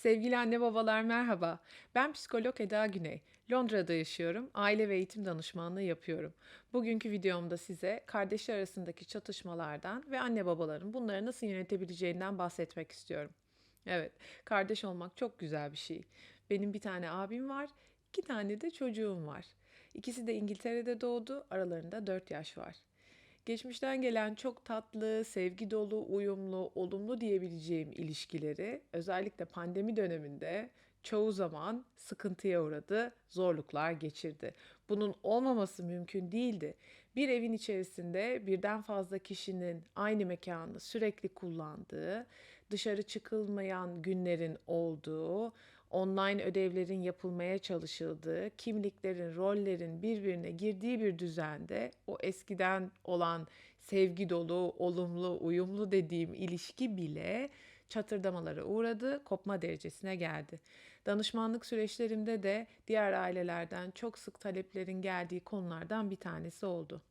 Sevgili anne babalar merhaba. Ben psikolog Eda Güney. Londra'da yaşıyorum. Aile ve eğitim danışmanlığı yapıyorum. Bugünkü videomda size kardeşler arasındaki çatışmalardan ve anne babaların bunları nasıl yönetebileceğinden bahsetmek istiyorum. Evet, kardeş olmak çok güzel bir şey. Benim bir tane abim var, iki tane de çocuğum var. İkisi de İngiltere'de doğdu, aralarında 4 yaş var. Geçmişten gelen çok tatlı, sevgi dolu, uyumlu, olumlu diyebileceğim ilişkileri özellikle pandemi döneminde çoğu zaman sıkıntıya uğradı, zorluklar geçirdi. Bunun olmaması mümkün değildi. Bir evin içerisinde birden fazla kişinin aynı mekanı sürekli kullandığı, dışarı çıkılmayan günlerin olduğu, online ödevlerin yapılmaya çalışıldığı, kimliklerin, rollerin birbirine girdiği bir düzende o eskiden olan sevgi dolu, olumlu, uyumlu dediğim ilişki bile çatırdamalara uğradı, kopma derecesine geldi. Danışmanlık süreçlerimde de diğer ailelerden çok sık taleplerin geldiği konulardan bir tanesi oldu.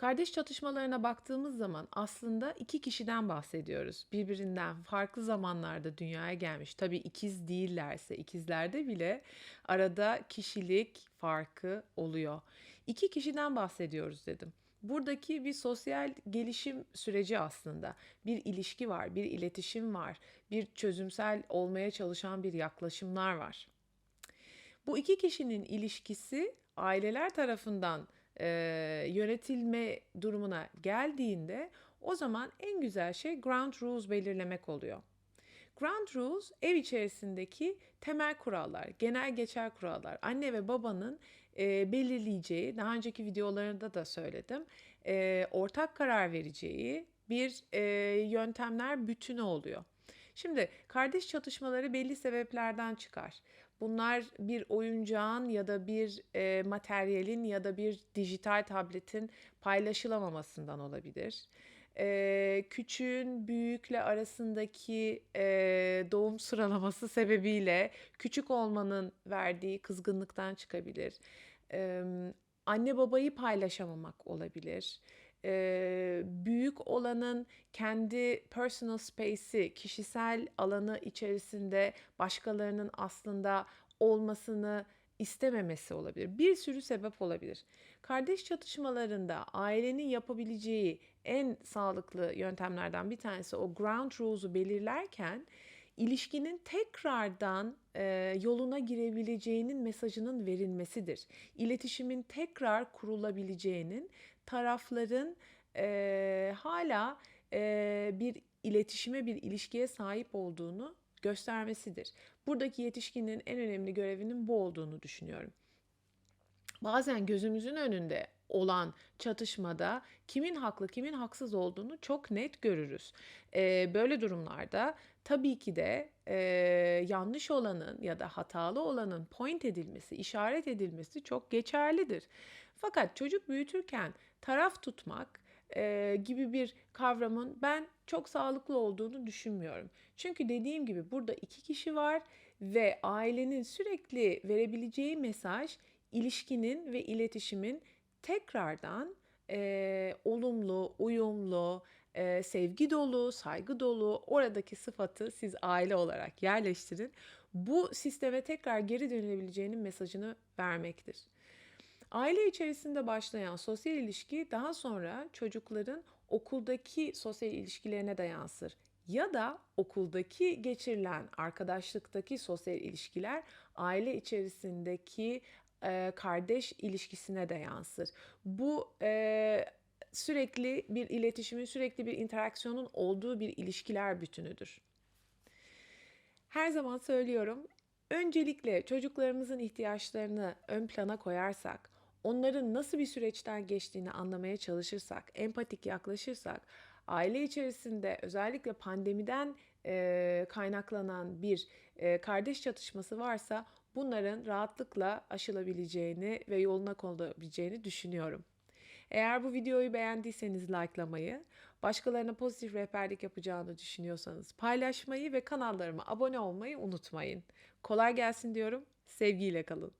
Kardeş çatışmalarına baktığımız zaman aslında iki kişiden bahsediyoruz. Birbirinden farklı zamanlarda dünyaya gelmiş. Tabii ikiz değillerse, ikizlerde bile arada kişilik farkı oluyor. İki kişiden bahsediyoruz dedim. Buradaki bir sosyal gelişim süreci aslında. Bir ilişki var, bir iletişim var, bir çözümsel olmaya çalışan bir yaklaşımlar var. Bu iki kişinin ilişkisi aileler tarafından e, yönetilme durumuna geldiğinde o zaman en güzel şey ground rules belirlemek oluyor. Ground rules ev içerisindeki temel kurallar, genel geçer kurallar. Anne ve babanın e, belirleyeceği, daha önceki videolarında da söyledim, e, ortak karar vereceği bir e, yöntemler bütünü oluyor. Şimdi kardeş çatışmaları belli sebeplerden çıkar. Bunlar bir oyuncağın ya da bir e, materyalin ya da bir dijital tabletin paylaşılamamasından olabilir. E, küçüğün büyükle arasındaki e, doğum sıralaması sebebiyle küçük olmanın verdiği kızgınlıktan çıkabilir. E, anne babayı paylaşamamak olabilir e, büyük olanın kendi personal space'i, kişisel alanı içerisinde başkalarının aslında olmasını istememesi olabilir. Bir sürü sebep olabilir. Kardeş çatışmalarında ailenin yapabileceği en sağlıklı yöntemlerden bir tanesi o ground rules'u belirlerken ilişkinin tekrardan e, yoluna girebileceğinin mesajının verilmesidir. İletişimin tekrar kurulabileceğinin tarafların e, hala e, bir iletişime, bir ilişkiye sahip olduğunu göstermesidir. Buradaki yetişkinin en önemli görevinin bu olduğunu düşünüyorum. Bazen gözümüzün önünde olan çatışmada kimin haklı kimin haksız olduğunu çok net görürüz. Ee, böyle durumlarda tabii ki de e, yanlış olanın ya da hatalı olanın point edilmesi, işaret edilmesi çok geçerlidir. Fakat çocuk büyütürken taraf tutmak e, gibi bir kavramın ben çok sağlıklı olduğunu düşünmüyorum. Çünkü dediğim gibi burada iki kişi var ve ailenin sürekli verebileceği mesaj ilişkinin ve iletişimin tekrardan e, olumlu, uyumlu, e, sevgi dolu, saygı dolu oradaki sıfatı siz aile olarak yerleştirin. Bu sisteme tekrar geri dönülebileceğinin mesajını vermektir. Aile içerisinde başlayan sosyal ilişki daha sonra çocukların okuldaki sosyal ilişkilerine de yansır. Ya da okuldaki geçirilen arkadaşlıktaki sosyal ilişkiler aile içerisindeki e, kardeş ilişkisine de yansır. Bu e, sürekli bir iletişimin, sürekli bir interaksiyonun olduğu bir ilişkiler bütünüdür. Her zaman söylüyorum, öncelikle çocuklarımızın ihtiyaçlarını ön plana koyarsak, onların nasıl bir süreçten geçtiğini anlamaya çalışırsak, empatik yaklaşırsak, aile içerisinde özellikle pandemiden e, kaynaklanan bir e, kardeş çatışması varsa bunların rahatlıkla aşılabileceğini ve yoluna konulabileceğini düşünüyorum. Eğer bu videoyu beğendiyseniz likelamayı, başkalarına pozitif rehberlik yapacağını düşünüyorsanız paylaşmayı ve kanallarıma abone olmayı unutmayın. Kolay gelsin diyorum. Sevgiyle kalın.